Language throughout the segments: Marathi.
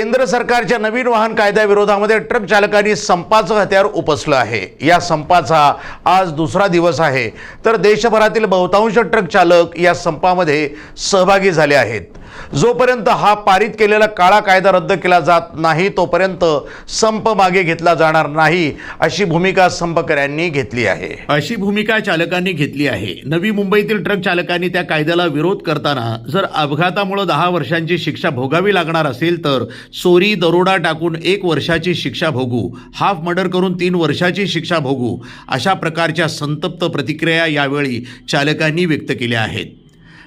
केंद्र सरकारच्या नवीन वाहन कायद्याविरोधामध्ये ट्रक चालकांनी संपाचं हत्यार उपसलं आहे. या संपाचा आज दुसरा दिवस आहे. तर देशभरातील बहुतांश ट्रक चालक या संपामध्ये सहभागी झाले आहेत. जोपर्यंत हा पारित केलेला काळा कायदा रद्द केला जात नाही तोपर्यंत संप मागे घेतला जाणार नाही अशी भूमिका संपकऱ्यांनी घेतली आहे. अशी भूमिका चालकांनी घेतली आहे. नवी मुंबईतील ट्रक चालकांनी त्या कायद्याला विरोध करताना जर अपघातामुळे दहा वर्षांची शिक्षा भोगावी लागणार असेल तर चोरी दरोडा टाकून एक वर्षाची शिक्षा भोगू हाफ मर्डर करून तीन वर्षाची शिक्षा भोगू अशा प्रकारच्या संतप्त प्रतिक्रिया यावेळी चालकांनी व्यक्त केल्या आहेत.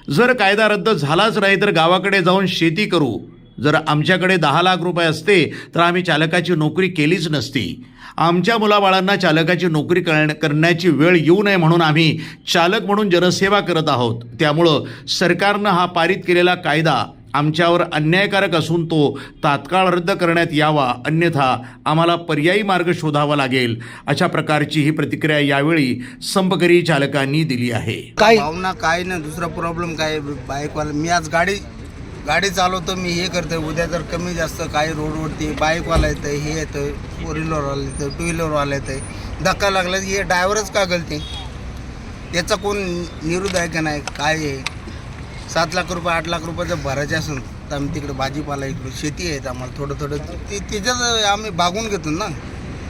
जर कायदा रद्द झालाच नाही तर गावाकडे जाऊन शेती करू. जर आमच्याकडे दहा लाख रुपये असते तर आम्ही चालकाची नोकरी केलीच नसती. आमच्या मुलाबाळांना चालकाची नोकरी कर करण्याची वेळ येऊ नये म्हणून आम्ही चालक म्हणून जनसेवा करत आहोत. त्यामुळं सरकारनं हा पारित केलेला कायदा आमच्यावर अन्यायकारक असून तो तात्काळ रद्द करण्यात यावा अन्यथा आम्हाला पर्यायी मार्ग शोधावा लागेल अशा प्रकारची ही प्रतिक्रिया यावेळी संपकरी चालकांनी दिली आहे. काय? भावना काय नाही दुसरा प्रॉब्लेम काय बाईकवाला मी आज गाडी गाडी चालवतो मी हे करतोय उद्या जर कमी जास्त काय रोडवरती बाईकवाला येतं हे येतं फोर व्हीलरवाला येतं टू व्हीलरवाला येतं धक्का लागला की हे ड्रायव्हरच का गलती? याचा कोण निरुद्ध आहे का नाही? काय आहे? सात लाख रुपये आठ लाख रुपये जर भरायचे असून तर आम्ही तिकडे भाजीपाला इकडे शेती आहे आम्हाला थोडं थोडं ते तिच्यात आम्ही भागून घेतो ना.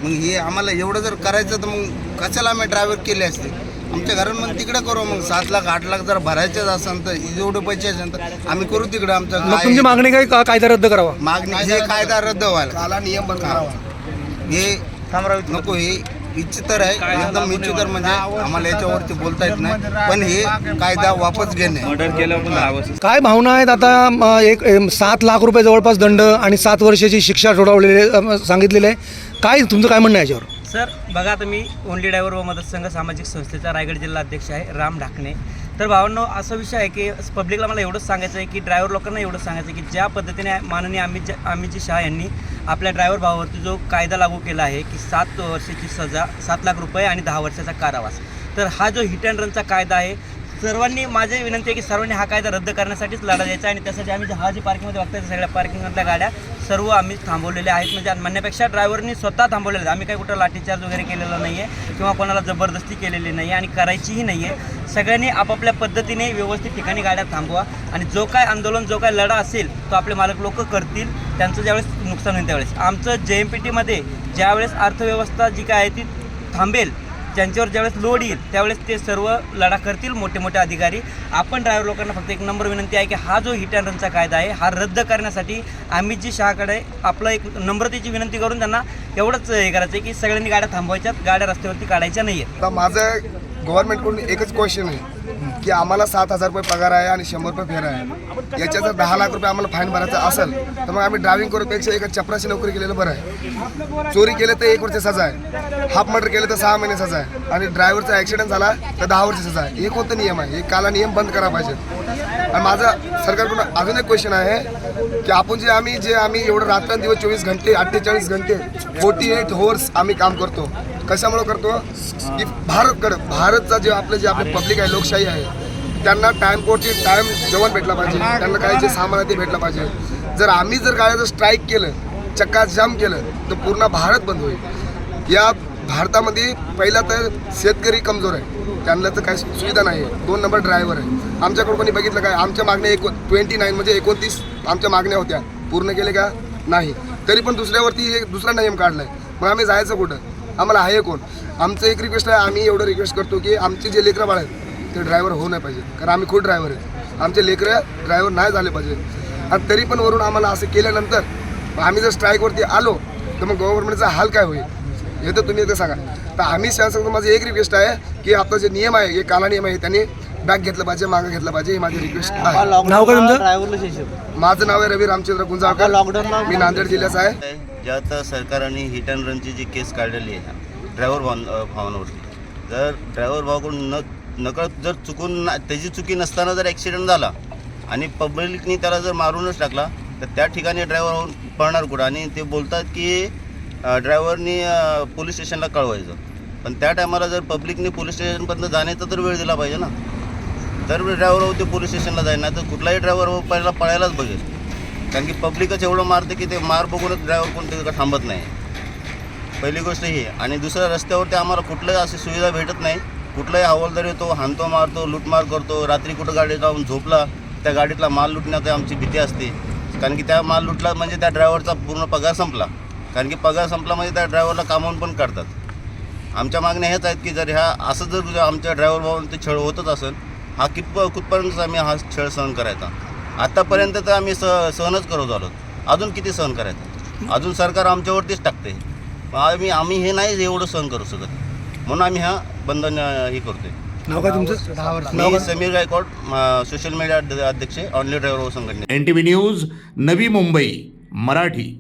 मग हे आम्हाला एवढं जर करायचं तर मग कशाला आम्ही ड्रायव्हर केले असते? आमच्या घरात मग तिकडे करू मग सात लाख आठ लाख जर भरायचेच असेल तर जेवढे पैसे असेल तर आम्ही करू तिकडे आमचं तुमची मागणी काय? का- कायदा रद्द करावा? मागणी हे कायदा रद्द व्हायला. काला नियम बंद करावा. हे नको हे इच्छितर आहे. एकदम इच्छितर म्हणजे आम्हाला याच्यावरती बोलता येत नाही. पण हे कायदा वापस घेणे. काय भावना आहेत आता एक सात लाख रुपये जवळपास दंड आणि सात वर्षाची शिक्षा ठोठावलेली सांगितलेली आहे. काय तुमचं काय म्हणणं आहे याच्यावर? सर बघा आता मी ओनली ड्रायव्हर व मदत संघ सामाजिक संस्थेचा रायगड जिल्हा अध्यक्ष आहे राम ढाकणे. तर भावांनो असा विषय आहे की पब्लिकला मला एवढंच सांगायचं आहे की ड्रायव्हर लोकांना एवढंच सांगायचं आहे की ज्या पद्धतीने माननीय अमित अमितजी शहा यांनी आपल्या ड्रायव्हर भावावरती जो कायदा लागू केला आहे की सात वर्षाची सजा सात लाख रुपये आणि दहा वर्षाचा कारावास. तर हा जो हिट अँड रनचा कायदा आहे सर्वांनी माझी विनंती आहे की सर्वांनी हा कायदा रद्द करण्यासाठीच लढा द्यायचा आणि त्यासाठी आम्ही जे- हा जे पार्किंगमध्ये बघताय सगळ्या पार्किंगमधल्या गाड्या सर्व आम्ही थांबवलेल्या आहेत. म्हणजे म्हणण्यापेक्षा ड्रायव्हरनी स्वतः थांबवलेल्या आहेत. आम्ही काही कुठं लाठीचार्ज वगैरे केलेला नाही आहे किंवा कोणाला जबरदस्ती केलेली नाही आहे आणि करायचीही नाही आहे सगळ्यांनी आपापल्या पद्धतीने व्यवस्थित ठिकाणी गाड्या थांबवा आणि जो काय आंदोलन जो काय लढा असेल तो आपले मालक लोक करतील. त्यांचं ज्यावेळेस नुकसान होईल त्यावेळेस. आमचं जे एम पी टीमध्ये ज्यावेळेस अर्थव्यवस्था जी काय आहे ती थांबेल ज्यांच्यावर ज्यावेळेस लोड येईल त्यावेळेस ते सर्व लढा करतील मोठे मोठे अधिकारी. आपण ड्रायव्हर लोकांना फक्त एक नंबर विनंती आहे की हा जो हिट अँड रनचा कायदा आहे हा रद्द करण्यासाठी आम्ही जी शहाकडे आपलं एक नम्रतेची विनंती करून त्यांना एवढंच हे करायचं आहे की सगळ्यांनी गाड्या थांबवायच्यात गाड्या रस्त्यावरती काढायच्या नाही आहेत माझं गव्हर्नमेंटकडून एकच क्वेश्चन आहे. की आम्हाला सात हजार रुपये पगार आहे आणि शंभर रुपये फेर आहे. याच्या जर दहा लाख रुपये आम्हाला फाईन भरायचा असेल तर मग आम्ही ड्रायव्हिंग करूपेक्षा एका चपराशी नोकरी केलेलं बरं आहे. चोरी केलं तर एक वर्ष सजा आहे. हाफ मर्डर केलं तर सहा महिने सजा आहे. आणि ड्रायव्हरचा ॲक्सिडेंट झाला तर दहा वर्ष सजा आहे. हे कोणतं नियम आहे. हे काला नियम बंद करा पाहिजे. आणि माझा सरकारकडून अजून एक क्वेश्चन आहे की आपण जे आम्ही जे आम्ही एवढं रात्रंदिवस चोवीस घंटे अठ्ठेचाळीस घंटे फोर्टी एट होर्स आम्ही काम करतो. कशामुळं करतो? की भारतकडं भारतचा जे आपलं जे आपली पब्लिक आहे लोकशाही आहे त्यांना टाइम कोटी टाइम जेवण भेटला पाहिजे. त्यांना काय जे सामान आहे ते भेटलं पाहिजे. जर आम्ही जर गाड्याचं स्ट्राईक केलं चक्का जाम केलं तर पूर्ण भारत बंद होईल. या भारतामध्ये पहिला तर शेतकरी कमजोर आहे. त्यांना तर काही सुविधा नाही आहे. दोन नंबर ड्रायव्हर आहे. आमच्याकडे कोणी बघितलं काय? आमच्या मागण्या एको ट्वेंटी नाईन म्हणजे एकोणतीस आमच्या मागण्या होत्या. पूर्ण केले का? नाही. तरी पण दुसऱ्यावरती एक दुसरा नियम काढला आहे मग आम्ही जायचं कुठं? आम्हाला आहे कोण? आमचं एक रिक्वेस्ट आहे आम्ही एवढं रिक्वेस्ट करतो की आमचे जे लेकरं बाळ आहेत ते ड्रायव्हर होऊ नाही पाहिजे. कारण आम्ही खूप ड्रायव्हर आहेत आमचे लेकरं ड्रायव्हर नाही झाले पाहिजे. आणि तरी पण वरून आम्हाला असं केल्यानंतर आम्ही जर स्ट्राईकवरती आलो तर मग गव्हर्नमेंटचा हाल काय होईल? हे तर तुम्ही एकदा सांगा. तर आम्ही शासक माझं एक रिक्वेस्ट आहे की आपला जे नियम आहे हे काला नियम आहे त्यांनी बॅक घेतलं पाहिजे मागं घेतलं पाहिजे ही माझी रिक्वेस्ट आहे. नाव काय तुमचं? माझं नाव आहे रवी रामचंद्र गुंजाळकर मी नांदेड जिल्ह्याचा आहे. ज्यात सरकारने हिट अँड रनची जी केस काढलेली आहे ड्रायव्हर भाव भावांवरती. जर ड्रायव्हर भावाकडून न नकळत जर चुकून ना- त्याची चुकी नसताना जर ॲक्सिडेंट झाला आणि पब्लिकनी त्याला जर मारूनच टाकला तर त्या ठिकाणी ड्रायव्हर पळणार कुठं? आणि ते बोलतात की ड्रायव्हरनी पोलीस स्टेशनला कळवायचं. पण त्या टायमाला जर पब्लिकने पोलीस स्टेशनपर्यंत जाण्याचा तर वेळ दिला पाहिजे ना. तर ड्रायव्हर ते पोलीस स्टेशनला जाईल ना तर कुठलाही ड्रायव्हर पहिला पळायलाच बघेल. कारण की पब्लिकच एवढं मारते की ते मार बघूनच ड्रायव्हर कोण तिथं थांबत नाही. पहिली गोष्ट ही आणि दुसऱ्या रस्त्यावरती आम्हाला कुठलंही अशी सुविधा भेटत नाही. कुठलाही हवालदार येतो हानतो मारतो लूटमार करतो रात्री कुठं गाडी जाऊन झोपला त्या गाडीतला माल लुटण्याची आमची भीती असते. कारण की त्या माल लुटला म्हणजे त्या ड्रायव्हरचा पूर्ण पगार संपला. कारण की पगार संपला म्हणजे त्या ड्रायव्हरला कामावून पण काढतात. आमच्या मागण्या हेच आहेत की जर ह्या असं जर आमच्या ड्रायव्हर भाऊन ते छळ होतच असेल हा कितप कुठपर्यंत आम्ही हा छळ सहन करायचा? आत्तापर्यंत तर आम्ही सह सहनच करत आलो. अजून किती सहन करायचं? अजून सरकार आमच्यावरतीच टाकते. आम्ही आम्ही हे नाही एवढं सहन करू शकत. म्हणून आम्ही हा बंधन हे करतोय. नाव काय तुमचं? मी समीर गायकवाड सोशल मीडिया अध्यक्ष ऑनली ड्रायव्हर संघटने N T V news Navi Mumbai Marathi.